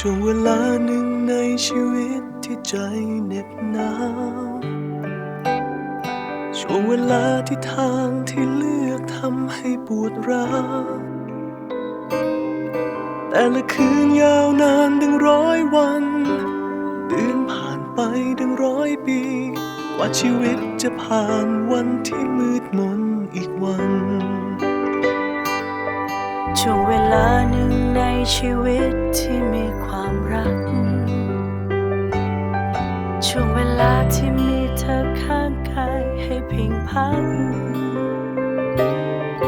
ช่วงเวลาหนึ่งในชีวิตที่ใจเหน็บหนาวช่วงเวลาที่ทางที่เลือกทำให้ปวดร้าวแต่ละคืนยาวนานดังร้อยวัน เดือนผ่านไปดังร้อยปีกว่าชีวิตจะผ่านวันที่มืดมนอีกวัน ช่วงเวลาหนึ่งในชีวิตที่มีความรัก ช่วงเวลาที่มีเธอข้างกายให้พิงพัก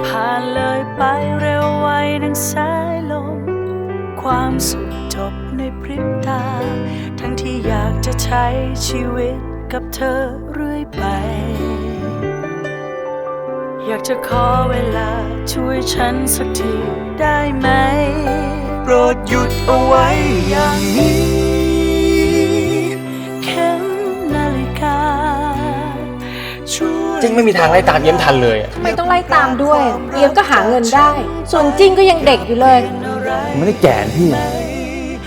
ผ่านเลยไปเร็วไวดังสายลม ความสุขจบในพริบตา ทั้งที่อยากจะใช้ชีวิตกับเธอเรื่อยไป อยากจะขอเวลาช่วยฉันสักทีได้ไหม โปรดหยุดเอาไว้อย่างนี้เข็มนาฬิกาช่วยจิ้งไม่มีทางไล่ตามเยี่ยมทันเลยอะทำไมต้องไล่ตามด้วยเอียมก็หาเงินได้ ส่วนจิ้งก็ยังเด็กอยู่เลยผมไม่ได้แก่นะพี่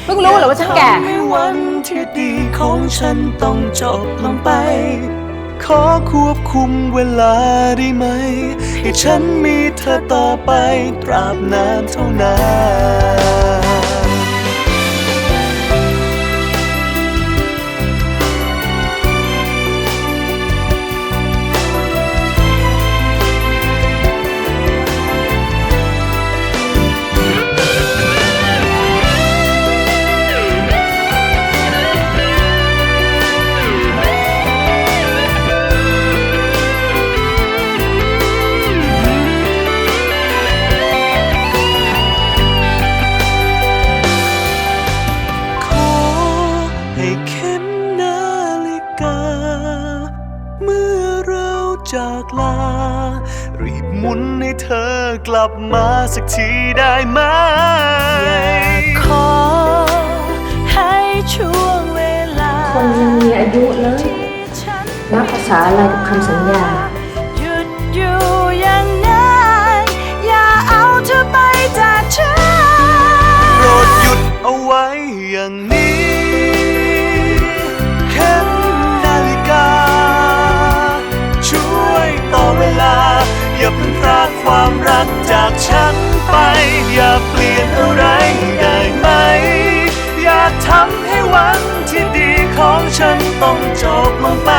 เพิ่งรู้เหรอว่าฉันแก่ทำให้วันที่ดีของฉันต้องจบลงไป ขอควบคุมเวลาได้ไหม ให้ฉันมีเธอต่อไปตราบนานเท่านาน เมื่อเราจากลา รีบหมุนให้เธอกลับมาสักทีได้ไหมขอให้ช่วงเวลาคนยังมีอายุเลย ที่ฉันนับภาษาอะไรกับคำสัญญา หยุดอยู่ กจากฉันไป อย่าเปลี่ยนอะไรได้ไหม อย่าทำให้วันที่ดีของฉันต้องจบลงไป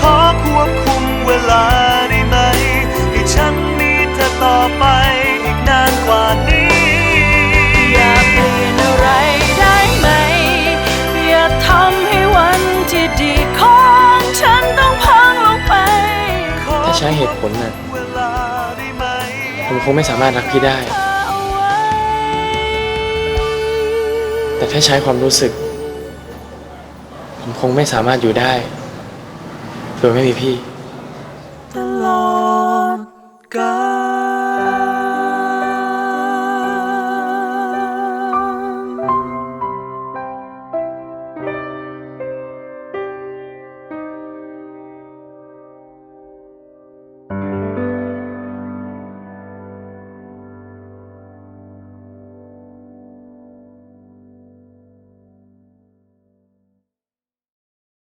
ขอควบคุมเวลาได้ไหม ให้ฉันมีเธอต่อไปอีกนานกว่านี้ อย่าเปลี่ยนอะไรได้ไหม อย่าทำให้วันที่ดีของฉันต้องพังลงไป ถ้าใช้เหตุผลน่ะเวลาได้ไหม ผมคงไม่สามารถรักพี่ได้ แต่ถ้าใช้ความรู้สึก ผมคงไม่สามารถอยู่ได้ โดยไม่มีพี่ ตลอด